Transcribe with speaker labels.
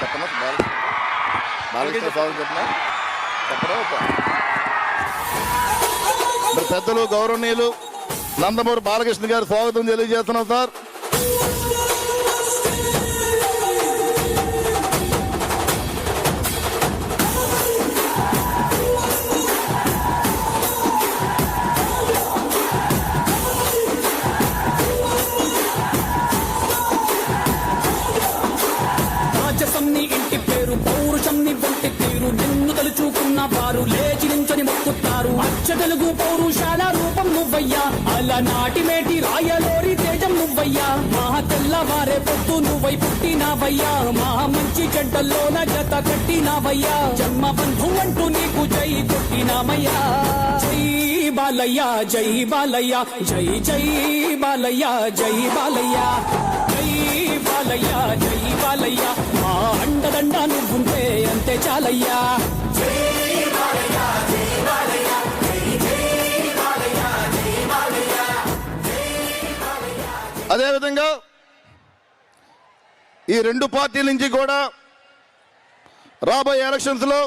Speaker 1: చెప్పనా బాలకృష్ణ స్వామి చెప్పనా చెప్పరా పెద్దలు గౌరవనీయులు నందమూరి బాలకృష్ణ గారు స్వాగతం తెలియజేస్తున్నాం సార్.
Speaker 2: రాజసం నీ ఇంటి పేరు పౌరుషం నీ వంటి తీరు. నిన్ను తలుచుకున్న వారు లేచి నించొని మొక్కుతారు. అచ్చ తెలుగు పౌరుషాల రూపం నువ్వయ్యా. అలనాటి మేటి రాయలోరి తేజం నువ్వయ్యా. మహా తెల్లవారే పొద్దు నువ్వై పుట్టినావయ్యా. మహా మంచి చెడ్డల్లోన జత కట్టినావయ్యా. జన్మ బంధు అంటూ నీకు జై కొట్టినామయ్యా. జై బాలయ్య జై బాలయ్య జై జై బాలయ్య జై బాలయ్య. జై బాలయ్య జై బాలయ్య. నువ్వుంటే అంతే చాలయ్యా.
Speaker 1: అదేవిధంగా ఈ రెండు పార్టీల నుంచి కూడా రాబోయే ఎలక్షన్స్లో